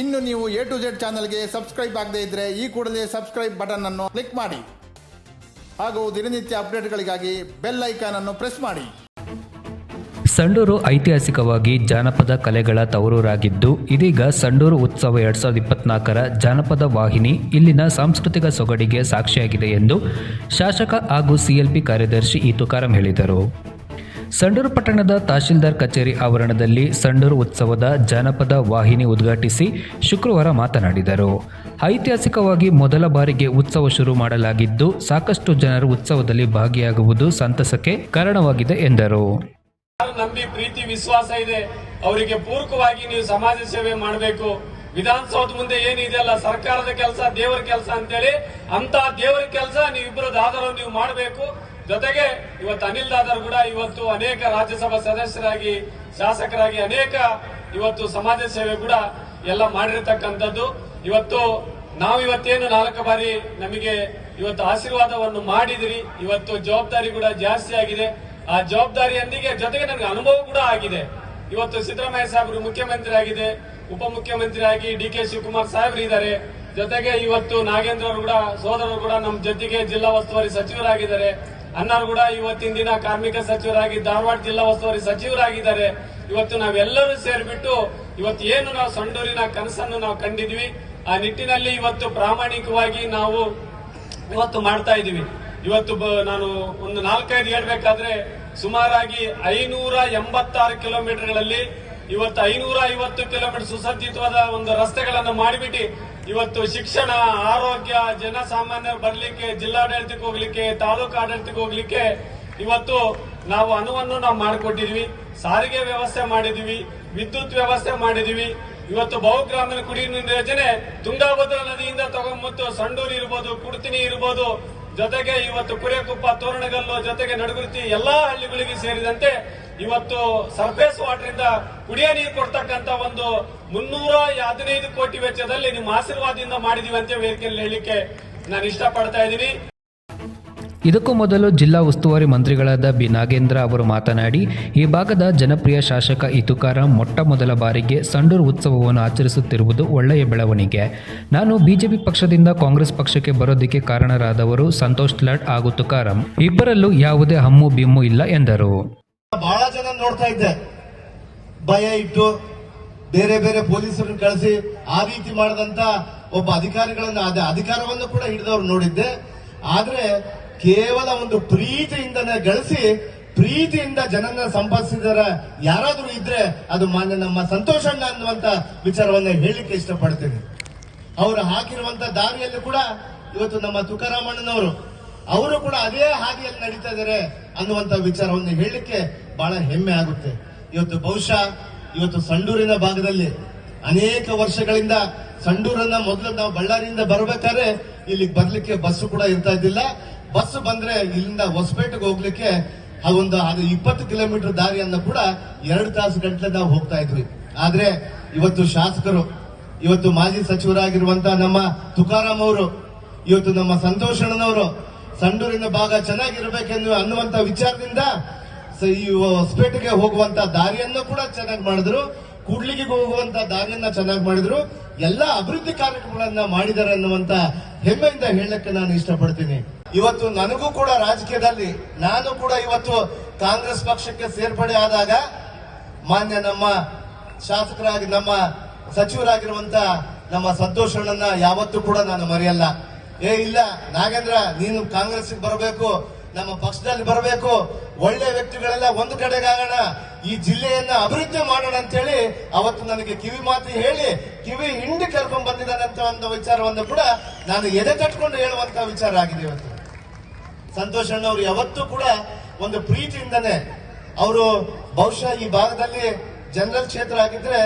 ಇನ್ನು ನೀವು A to Z ಚಾನಲ್ಗೆ ಸಬ್ಸ್ಕ್ರೈಬ್ ಆಗದೇ ಇದ್ದರೆ ಈ ಕೂಡಲೇ ಸಬ್ಸ್ಕ್ರೈಬ್ ಬಟನ್ ಅನ್ನು ಕ್ಲಿಕ್ ಮಾಡಿ. ಹಾಗೂ ದಿನನಿತ್ಯ ಅಪ್ಡೇಟ್ಗಳಿಗಾಗಿ ಬೆಲ್ ಐಕಾನ್ ಅನ್ನು ಪ್ರೆಸ್ ಮಾಡಿ. ಸಂಡೂರು ಐತಿಹಾಸಿಕವಾಗಿ ಜಾನಪದ ಕಲೆಗಳ ತವರೂರಾಗಿದ್ದು, ಇದೀಗ ಸಂಡೂರು ಉತ್ಸವ ಎರಡ್ ಸಾವಿರದ ಇಪ್ಪತ್ನಾಲ್ಕರ ಜಾನಪದ ವಾಹಿನಿ ಇಲ್ಲಿನ ಸಾಂಸ್ಕೃತಿಕ ಸೊಗಡಿಗೆ ಸಾಕ್ಷಿಯಾಗಿದೆ ಎಂದು ಶಾಸಕ ಹಾಗೂ ಸಿಎಲ್ಪಿ ಕಾರ್ಯದರ್ಶಿ ಇ ತುಕಾರಾಂ ಹೇಳಿದರು. ಸಂಡೂರು ಪಟ್ಟಣದ ತಹಶೀಲ್ದಾರ್ ಕಚೇರಿ ಆವರಣದಲ್ಲಿ ಸಂಡೂರು ಉತ್ಸವದ ಜಾನಪದ ವಾಹಿನಿ ಉದ್ಘಾಟಿಸಿ ಶುಕ್ರವಾರ ಮಾತನಾಡಿದರು. ಐತಿಹಾಸಿಕವಾಗಿ ಮೊದಲ ಬಾರಿಗೆ ಉತ್ಸವ ಶುರು ಮಾಡಲಾಗಿದ್ದು, ಸಾಕಷ್ಟು ಜನರು ಉತ್ಸವದಲ್ಲಿ ಭಾಗಿಯಾಗುವುದು ಸಂತಸಕ್ಕೆ ಕಾರಣವಾಗಿದೆ ಎಂದರು. ನಂಬಿ ಪ್ರೀತಿ, ವಿಶ್ವಾಸ ಇದೆ. ಅವರಿಗೆ ಪೂರಕವಾಗಿ ನೀವು ಸಮಾಜ ಸೇವೆ ಮಾಡಬೇಕು. ವಿಧಾನಸೌಧ ಮುಂದೆ ಏನಿದೆಯಲ್ಲ ಸರ್ಕಾರದ ಕೆಲಸ, ದೇವರ ಕೆಲಸ ಅಂತೇಳಿ ಅಂತ ದೇವರ ಕೆಲಸ ನೀವಿಬ್ಬರು ದಾದರು ನೀವು ಮಾಡಬೇಕು. ಜೊತೆಗೆ ಇವತ್ತು ಅನಿಲ್ ದಾದರ್ ಕೂಡ ಇವತ್ತು ಅನೇಕ ರಾಜ್ಯಸಭಾ ಸದಸ್ಯರಾಗಿ, ಶಾಸಕರಾಗಿ ಅನೇಕ ಇವತ್ತು ಸಮಾಜ ಸೇವೆ ಕೂಡ ಎಲ್ಲ ಮಾಡಿರತಕ್ಕಂಥದ್ದು. ಇವತ್ತು ನಾವು ಇವತ್ತೇನು ನಾಲ್ಕು ಬಾರಿ ನಮಗೆ ಇವತ್ತು ಆಶೀರ್ವಾದವನ್ನು ಮಾಡಿದಿರಿ. ಇವತ್ತು ಜವಾಬ್ದಾರಿ ಕೂಡ ಜಾಸ್ತಿ ಆಗಿದೆ. ಆ ಜವಾಬ್ದಾರಿಯೊಂದಿಗೆ ಜೊತೆಗೆ ನನಗೆ ಅನುಭವ ಕೂಡ ಆಗಿದೆ. ಇವತ್ತು ಸಿದ್ದರಾಮಯ್ಯ ಸಾಹೇಬರು ಮುಖ್ಯಮಂತ್ರಿ ಆಗಿದೆ ಉಪಮುಖ್ಯಮಂತ್ರಿ ಆಗಿ ಡಿ ಕೆ ಶಿವಕುಮಾರ್ ಸಾಹೇಬ್ರು ಇದ್ದಾರೆ. ಜೊತೆಗೆ ಇವತ್ತು ನಾಗೇಂದ್ರ ಅವರು ಕೂಡ ಸೋದರರು ಕೂಡ ನಮ್ಮ ಜೊತೆಗೆ ಜಿಲ್ಲಾ ಉಸ್ತುವಾರಿ ಸಚಿವರಾಗಿದ್ದಾರೆ. ಅಣ್ಣರು ಕೂಡ ಇವತ್ತಿನ ದಿನ ಕಾರ್ಮಿಕ ಸಚಿವರಾಗಿ, ಧಾರವಾಡ ಜಿಲ್ಲಾ ಉಸ್ತುವಾರಿ ಸಚಿವರಾಗಿದ್ದಾರೆ. ಇವತ್ತು ನಾವೆಲ್ಲರೂ ಸೇರಿಬಿಟ್ಟು ಇವತ್ತು ಏನು ನಾವು ಸಂಡೂರಿನ ಕನಸನ್ನು ನಾವು ಕಂಡಿದ್ವಿ, ಆ ನಿಟ್ಟಿನಲ್ಲಿ ಇವತ್ತು ಪ್ರಾಮಾಣಿಕವಾಗಿ ನಾವು ಇವತ್ತು ಮಾಡ್ತಾ ಇದೀವಿ ಇವತ್ತು ನಾನು ಒಂದು ನಾಲ್ಕೈದು ಹೇಳ್ಬೇಕಾದ್ರೆ ಸುಮಾರಾಗಿ ಐನೂರ ಎಂಬತ್ತಾರು ಕಿಲೋಮೀಟರ್ಗಳಲ್ಲಿ ಇವತ್ತು ಐನೂರ ಐವತ್ತು ಕಿಲೋಮೀಟರ್ ಸುಸಜ್ಜಿತವಾದ ಒಂದು ರಸ್ತೆಗಳನ್ನು ಮಾಡಿಬಿಟ್ಟು ಇವತ್ತು ಶಿಕ್ಷಣ, ಆರೋಗ್ಯ ಜನಸಾಮಾನ್ಯರು ಬರ್ಲಿಕ್ಕೆ, ಜಿಲ್ಲಾಡಳಿತಕ್ಕೆ ಹೋಗ್ಲಿಕ್ಕೆ, ತಾಲೂಕು ಆಡಳಿತಕ್ಕೆ ಹೋಗ್ಲಿಕ್ಕೆ ಇವತ್ತು ನಾವು ಅನುವನ್ನು ನಾವು ಮಾಡಿಕೊಟ್ಟಿದೀವಿ. ಸಾರಿಗೆ ವ್ಯವಸ್ಥೆ ಮಾಡಿದೀವಿ, ವಿದ್ಯುತ್ ವ್ಯವಸ್ಥೆ ಮಾಡಿದೀವಿ. ಇವತ್ತು ಬಹುಗ್ರಾಮೀಣ ಕುಡಿಯುವ ಯೋಜನೆ ತುಂಗಾಭದ್ರಾ ನದಿಯಿಂದ ತಗೊಂಬತ್ತು ಸಂಡೂರು ಇರ್ಬೋದು, ಕುಡ್ತಿನಿ ಇರ್ಬೋದು, ಜೊತೆಗೆ ಇವತ್ತು ಕುರೆಕುಪ್ಪ ತೋರಣಗಲ್ಲು ಜೊತೆಗೆ ನಡುಗುರ್ತಿ ಎಲ್ಲಾ ಹಳ್ಳಿಗಳಿಗೆ ಸೇರಿದಂತೆ ಇವತ್ತು ಸರ್ಫೇಸ್ ವಾಟರ್ ಇಂದ ಕುಡಿಯ ನೀರು ಕೊಡ್ತಕ್ಕಂತ ಒಂದು ಮುನ್ನೂರ ಹದಿನೈದು ಕೋಟಿ ವೆಚ್ಚದಲ್ಲಿ ನಿಮ್ಮ ಆಶೀರ್ವಾದದಿಂದ ಮಾಡಿದೀವಿ ಅಂತ ವೇದಿಕೆಯಲ್ಲಿ ಹೇಳಲಿಕ್ಕೆ ನಾನು ಇಷ್ಟಪಡ್ತಾ ಇದ್ದೀನಿ. ಇದಕ್ಕೂ ಮೊದಲು ಜಿಲ್ಲಾ ಉಸ್ತುವಾರಿ ಮಂತ್ರಿಗಳಾದ ಬಿ ನಾಗೇಂದ್ರ ಅವರು ಮಾತನಾಡಿ ಈ ಭಾಗದ ಜನಪ್ರಿಯ ಶಾಸಕ ಇತುಕಾರಾಂ ಮೊಟ್ಟ ಮೊದಲ ಬಾರಿಗೆ ಸಂಡೂರು ಉತ್ಸವವನ್ನು ಆಚರಿಸುತ್ತಿರುವುದು ಒಳ್ಳೆಯ ಬೆಳವಣಿಗೆ. ನಾನು ಬಿಜೆಪಿ ಪಕ್ಷದಿಂದ ಕಾಂಗ್ರೆಸ್ ಪಕ್ಷಕ್ಕೆ ಬರೋದಕ್ಕೆ ಕಾರಣರಾದವರು ಸಂತೋಷ್ ಲಾಡ್ ಹಾಗೂ ತುಕಾರಾಂ ಇಬ್ಬರಲ್ಲೂ ಯಾವುದೇ ಹಮ್ಮು ಬಿಮ್ಮು ಇಲ್ಲ ಎಂದರು. ಬಹಳ ಜನ ನೋಡ್ತಾ ಇದ್ದೆ. ಭಯ ಇಟ್ಟು ಬೇರೆ ಬೇರೆ ಪೊಲೀಸರನ್ನು ಕಳಿಸಿ ಆ ರೀತಿ ಮಾಡಿದಂತ ಒಬ್ಬ ಅಧಿಕಾರಿಗಳನ್ನ ಅದೇ ಅಧಿಕಾರವನ್ನು ಕೂಡ ಹಿಡಿದವ್ರು ನೋಡಿದ್ದೆ. ಆದ್ರೆ ಕೇವಲ ಒಂದು ಪ್ರೀತಿಯಿಂದನೇ ಗಳಿಸಿ ಪ್ರೀತಿಯಿಂದ ಜನನ ಸಂಪಾದಿಸಿದರ ಯಾರಾದರೂ ಇದ್ರೆ ಅದು ಮಾನ್ಯ ನಮ್ಮ ಸಂತೋಷಣ್ಣ ಅನ್ನುವಂತ ವಿಚಾರವನ್ನ ಹೇಳಲಿಕ್ಕೆ ಇಷ್ಟಪಡ್ತೀನಿ. ಅವರು ಹಾಕಿರುವಂತ ದಾರಿಯಲ್ಲಿ ಕೂಡ ಇವತ್ತು ನಮ್ಮ ತುಕಾರಾಮಣ್ಣನವರು, ಅವರು ಕೂಡ ಅದೇ ಹಾದಿಯಲ್ಲಿ ನಡೀತಾ ಇದ್ದಾರೆ ಅನ್ನುವಂತ ವಿಚಾರವನ್ನು ಹೇಳಲಿಕ್ಕೆ ಬಹಳ ಹೆಮ್ಮೆ ಆಗುತ್ತೆ. ಇವತ್ತು ಬಹುಶಃ ಇವತ್ತು ಸಂಡೂರಿನ ಭಾಗದಲ್ಲಿ ಅನೇಕ ವರ್ಷಗಳಿಂದ ಸಂಡೂರನ್ನ ಮೊದಲು ನಾವು ಬಳ್ಳಾರಿಯಿಂದ ಬರಬೇಕಾದ್ರೆ ಇಲ್ಲಿಗೆ ಬರ್ಲಿಕ್ಕೆ ಬಸ್ಸು ಕೂಡ ಇರ್ತಾ ಇದ್ದಿಲ್ಲ. ಬಸ್ ಬಂದ್ರೆ ಇಲ್ಲಿಂದ ಹೊಸಪೇಟೆಗೆ ಹೋಗ್ಲಿಕ್ಕೆ ಹಾಗೊಂದು ಅದು ಇಪ್ಪತ್ತು ಕಿಲೋಮೀಟರ್ ದಾರಿಯನ್ನು ಕೂಡ ಎರಡು ತಾಸು ಗಂಟಲೆ ನಾವು ಹೋಗ್ತಾ ಇದ್ವಿ. ಆದ್ರೆ ಇವತ್ತು ಶಾಸಕರು, ಇವತ್ತು ಮಾಜಿ ಸಚಿವರಾಗಿರುವಂತ ನಮ್ಮ ತುಕಾರಾಮ್ ಅವರು, ಇವತ್ತು ನಮ್ಮ ಸಂತೋಷಣ್ಣನವರು, ಸಂಡೂರಿನ ಭಾಗ ಚೆನ್ನಾಗಿರ್ಬೇಕೆಂದು ಅನ್ನುವಂತ ವಿಚಾರದಿಂದ ಈ ಹೊಸಪೇಟೆಗೆ ಹೋಗುವಂತ ದಾರಿಯನ್ನು ಕೂಡ ಚೆನ್ನಾಗಿ ಮಾಡಿದ್ರು. ಕೂಡ್ಲಿಗೆ ಹೋಗುವಂತ ದಾರಿಯನ್ನ ಚೆನ್ನಾಗಿ ಮಾಡಿದ್ರು. ಎಲ್ಲ ಅಭಿವೃದ್ಧಿ ಕಾರ್ಯಕ್ರಮಗಳನ್ನ ಮಾಡಿದ್ದಾರೆ ಅನ್ನುವಂತ ಹೆಮ್ಮೆಯಿಂದ ಹೇಳಕ್ಕೆ ನಾನು ಇಷ್ಟಪಡ್ತೀನಿ. ಇವತ್ತು ನನಗೂ ಕೂಡ ರಾಜಕೀಯದಲ್ಲಿ, ನಾನು ಕೂಡ ಇವತ್ತು ಕಾಂಗ್ರೆಸ್ ಪಕ್ಷಕ್ಕೆ ಸೇರ್ಪಡೆ ಆದಾಗ, ಮಾನ್ಯ ನಮ್ಮ ಶಾಸಕರಾಗಿ, ನಮ್ಮ ಸಚಿವರಾಗಿರುವಂತ ನಮ್ಮ ಸಂತೋಷಗಳನ್ನ ಯಾವತ್ತೂ ಕೂಡ ನಾನು ಮರೆಯಲ್ಲ. ಏ, ಇಲ್ಲ, ನಾಗೇಂದ್ರ, ನೀನು ಕಾಂಗ್ರೆಸ್ ಬರಬೇಕು, ನಮ್ಮ ಪಕ್ಷದಲ್ಲಿ ಬರಬೇಕು ಒಳ್ಳೆ ವ್ಯಕ್ತಿಗಳೆಲ್ಲ ಒಂದು ಕಡೆಗಾಗೋಣ, ಈ ಜಿಲ್ಲೆಯನ್ನ ಅಭಿವೃದ್ಧಿ ಮಾಡೋಣ ಅಂತೇಳಿ ಅವತ್ತು ನನಗೆ ಕಿವಿ ಮಾತು ಹೇಳಿ, ಕಿವಿ ಹಿಂಡಿ ಕರ್ಕೊಂಡ್ ಅಂತ ಒಂದು ವಿಚಾರವನ್ನು ಕೂಡ ನಾನು ಎದೆ ತಟ್ಕೊಂಡು ಹೇಳುವಂತ ವಿಚಾರ ಆಗಿದೆ ಇವತ್ತು. ಸಂತೋಷ್ ಅಣ್ಣವ್ರು ಯಾವತ್ತೂ ಕೂಡ ಒಂದು ಪ್ರೀತಿಯಿಂದನೇ, ಅವರು ಬಹುಶಃ ಈ ಭಾಗದಲ್ಲಿ ಜನರಲ್ ಕ್ಷೇತ್ರ ಆಗಿದ್ರೆ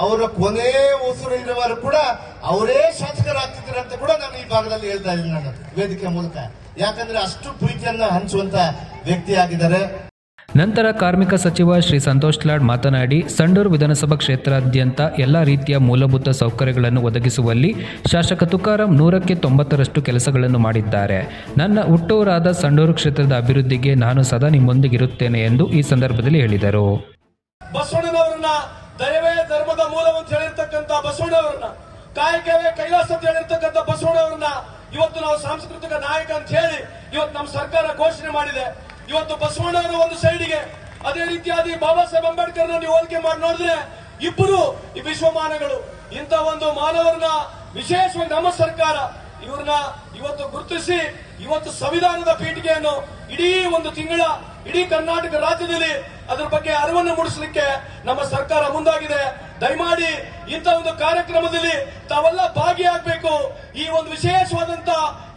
ಅವರ ಕೊನೆ ಉಸಿರು ಇರುವವರು ಕೂಡ ಅವರೇ ಶಾಸಕರಾಗ್ತಿದ್ದಾರೆ ಅಂತ ಕೂಡ ನಾನು ಈ ಭಾಗದಲ್ಲಿ ಹೇಳ್ತಾ ಇದ್ದೀನಿ ನಾನು ವೇದಿಕೆ ಮೂಲಕ. ಯಾಕಂದ್ರೆ ಅಷ್ಟು ಪ್ರೀತಿಯನ್ನ ಹಂಚುವಂತ ವ್ಯಕ್ತಿಯಾಗಿದ್ದಾರೆ ನಂತರ ಕಾರ್ಮಿಕ ಸಚಿವ ಶ್ರೀ ಸಂತೋಷ್ ಲಾಡ್ ಮಾತನಾಡಿ ಸಂಡೂರು ವಿಧಾನಸಭಾ ಕ್ಷೇತ್ರಾದ್ಯಂತ ಎಲ್ಲ ರೀತಿಯ ಮೂಲಭೂತ ಸೌಕರ್ಯಗಳನ್ನು ಒದಗಿಸುವಲ್ಲಿ ಶಾಸಕ ತುಕಾರಾಂ ನೂರಕ್ಕೆ ತೊಂಬತ್ತರಷ್ಟು ಕೆಲಸಗಳನ್ನು ಮಾಡಿದ್ದಾರೆ. ನನ್ನ ಹುಟ್ಟೂರಾದ ಸಂಡೂರು ಕ್ಷೇತ್ರದ ಅಭಿವೃದ್ಧಿಗೆ ನಾನು ಸದಾ ನಿಮ್ಮೊಂದಿಗಿರುತ್ತೇನೆ ಎಂದು ಈ ಸಂದರ್ಭದಲ್ಲಿ ಹೇಳಿದರು. ದಯವೇ ಧರ್ಮದ ಮೂಲ ಅಂತ ಹೇಳಿರ್ತಕ್ಕಂಥ ಬಸವಣ್ಣವರನ್ನ ಕಾಯಕವೇ ಕೈಲಾಸ ಅಂತ ಹೇಳಿರ್ತಕ್ಕಂಥ ಬಸವಣ್ಣವರನ್ನ ಇವತ್ತು ನಾವು ಸಾಂಸ್ಕೃತಿಕ ನಾಯಕ ಅಂತ ಹೇಳಿ ಇವತ್ತು ನಮ್ಮ ಸರ್ಕಾರ ಘೋಷಣೆ ಮಾಡಿದೆ. ಇವತ್ತು ಬಸವಣ್ಣವರು ಒಂದು ಸೈಡಿಗೆ ಅದೇ ರೀತಿಯಾಗಿ ಬಾಬಾ ಸಾಹೇಬ್ ಅಂಬೇಡ್ಕರ್ ನೀವು ಹೋಲಿಕೆ ಮಾಡಿ ನೋಡಿದ್ರೆ ಇಬ್ಬರು ಈ ವಿಶ್ವಮಾನಗಳು, ಇಂಥ ಒಂದು ಮಾನವರನ್ನ ವಿಶೇಷವಾಗಿ ನಮ್ಮ ಸರ್ಕಾರ ಇವ್ರನ್ನ ಇವತ್ತು ಗುರುತಿಸಿ, ಇವತ್ತು ಸಂವಿಧಾನದ ಪೀಠಿಗೆಯನ್ನು ಇಡೀ ಒಂದು ತಿಂಗಳ ಇಡೀ ಕರ್ನಾಟಕ ರಾಜ್ಯದಲ್ಲಿ ಅದರ ಬಗ್ಗೆ ಅರಿವನ್ನು ಮೂಡಿಸಲಿಕ್ಕೆ ನಮ್ಮ ಸರ್ಕಾರ ಮುಂದಾಗಿದೆ. ದಯಮಾಡಿ ಇಂಥ ಒಂದು ಕಾರ್ಯಕ್ರಮದಲ್ಲಿ ತಾವೆಲ್ಲ ಭಾಗಿಯಾಗಬೇಕು. ಈ ಒಂದು ವಿಶೇಷವಾದಂತ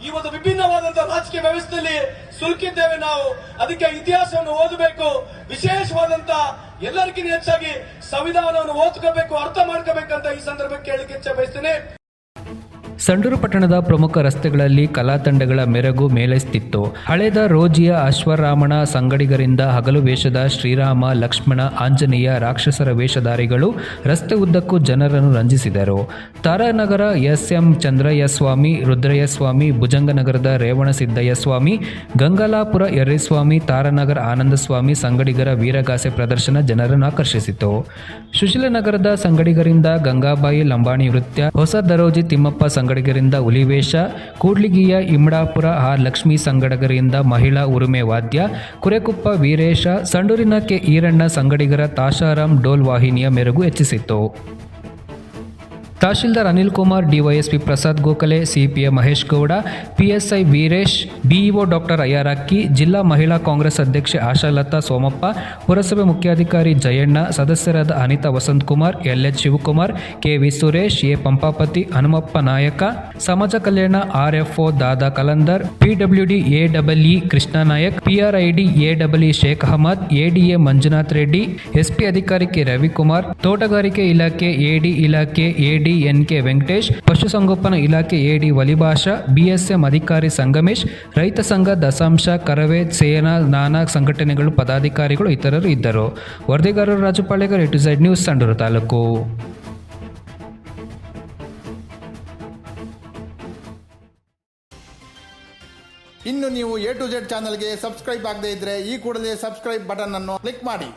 ಈ ಒಂದು ವಿಭಿನ್ನವಾದಂತಹ ರಾಜಕೀಯ ವ್ಯವಸ್ಥೆಯಲ್ಲಿ ಸುಲ್ಕಿದ್ದೇವೆ ನಾವು. ಅದಕ್ಕೆ ಇತಿಹಾಸವನ್ನು ಓದಬೇಕು. ವಿಶೇಷವಾದಂತ ಎಲ್ಲರಿಗಿಂತ ಹೆಚ್ಚಾಗಿ ಸಂವಿಧಾನವನ್ನು ಓದ್ಕೋಬೇಕು, ಅರ್ಥ ಮಾಡ್ಕೋಬೇಕಂತ ಈ ಸಂದರ್ಭಕ್ಕೆ ಹೇಳಿಕೆ ಇಚ್ಛೆ ಬಯಸ್ತೇನೆ. ಸಂಡೂರು ಪಟ್ಟಣದ ಪ್ರಮುಖ ರಸ್ತೆಗಳಲ್ಲಿ ಕಲಾತಂಡಗಳ ಮೆರಗು ಮೇಲೆಸ್ತಿತ್ತು ಹಳೆದ ರೋಜಿಯ ಅಶ್ವರಾಮಣ ಸಂಗಡಿಗರಿಂದ ಹಗಲು ವೇಷದ ಶ್ರೀರಾಮ, ಲಕ್ಷ್ಮಣ, ಆಂಜನೇಯ ರಾಕ್ಷಸರ ವೇಷಧಾರಿಗಳು ರಸ್ತೆ ಉದ್ದಕ್ಕೂ ಜನರನ್ನು ರಂಜಿಸಿದರು. ತಾರಾನಗರ ಎಸ್ ಎಂ ಚಂದ್ರಯ್ಯ ಸ್ವಾಮಿ ರುದ್ರಯ್ಯ ಸ್ವಾಮಿ ಭುಜಂಗನಗರದ ರೇವಣ ಸಿದ್ದಯ್ಯ ಸ್ವಾಮಿ ಗಂಗಾಲಾಪುರ ಎರ್ರಿಸ್ವಾಮಿ ತಾರಾನಗರ ಆನಂದಸ್ವಾಮಿ ಸಂಗಡಿಗರ ವೀರಗಾಸೆ ಪ್ರದರ್ಶನ ಜನರನ್ನು ಆಕರ್ಷಿಸಿತು. ಸುಶೀಲನಗರದ ಸಂಗಡಿಗರಿಂದ ಗಂಗಾಬಾಯಿ ಲಂಬಾಣಿ ನೃತ್ಯ, ಹೊಸ ದರೋಜಿ ತಿಮ್ಮಪ್ಪ ಸಂಗಡಿಗರಿಂದ ಹುಲಿವೇಷ, ಕೂಡ್ಲಿಗಿಯ ಇಮ್ಡಾಪುರ ಆರ್ ಲಕ್ಷ್ಮೀ ಸಂಗಡಗರಿಂದ ಮಹಿಳಾ ಉರುಮೆ ವಾದ್ಯ, ಕುರೆಕುಪ್ಪ ವೀರೇಶ, ಸಂಡೂರಿನ ಕೆ ಈರಣ್ಣ ಸಂಗಡಿಗರ ತಾಶಾರಾಮ್ ಡೋಲ್ ವಾಹಿನಿಯ ಮೆರುಗು ಹೆಚ್ಚಿಸಿತು tahsildar Anil Kumar, DYSP Prasad Gokhale, CPA Mahesh Gowda, PSI Veeresh, BEO doctor Ayyarakki ಜಿಲ್ಲಾ ಮಹಿಳಾ ಕಾಂಗ್ರೆಸ್ ಅಧ್ಯಕ್ಷೆ ಆಶಾಲತಾ ಸೋಮಪ್ಪ, ಪುರಸಭೆ ಮುಖ್ಯಾಧಿಕಾರಿ ಜಯಣ್ಣ, ಸದಸ್ಯರಾದ Anitha Vasanth Kumar, LH Shivakumar, KV Suresh, A Pampapathi, Hanumappa Nayaka, ಸಮಾಜ ಕಲ್ಯಾಣ, RFO Dada Kalandar, PWD E Krishna Nayak, PRID E Sheikh Ahmed, ADA Manjunath Reddy, SP ಅಧಿಕಾರಿ K Ravikumar, ತೋಟಗಾರಿಕೆ ಇಲಾಖೆ, ಎಡಿ ಇಲಾಖೆ ಎಡಿಎನ್ಕೆ ವೆಂಕಟೇಶ್, ಪಶುಸಂಗೋಪನಾ ಇಲಾಖೆ ಎಡಿ ವಲಿಭಾಷಾ, ಬಿಎಸ್ಎಂ ಅಧಿಕಾರಿ ಸಂಗಮೇಶ್, ರೈತ ಸಂಘ ದಶಾಂಶ ಕರವೇ ಸೇನಾ ನಾನಾ ಸಂಘಟನೆಗಳು ಪದಾಧಿಕಾರಿಗಳು ಇತರರು ಇದ್ದರು. ವರದಿಗಾರರು Rajupalegar to Z news, Sandur taluk. ಇನ್ನು ನೀವು ಎ ಟು ಜೆಡ್ ಚಾನಲ್ಗೆ ಸಬ್ಸ್ಕ್ರೈಬ್ ಆಗದೇ ಇದ್ರೆ ಈ ಕೂಡಲೇ ಸಬ್ಸ್ಕ್ರೈಬ್ ಬಟನ್ ಅನ್ನು ಕ್ಲಿಕ್ ಮಾಡಿ.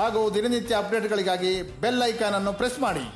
ಹಾಗೂ ದಿನನಿತ್ಯ ಅಪ್ಡೇಟ್ಗಳಿಗಾಗಿ ಬೆಲ್ ಐಕಾನ್ ಅನ್ನು ಪ್ರೆಸ್ ಮಾಡಿ.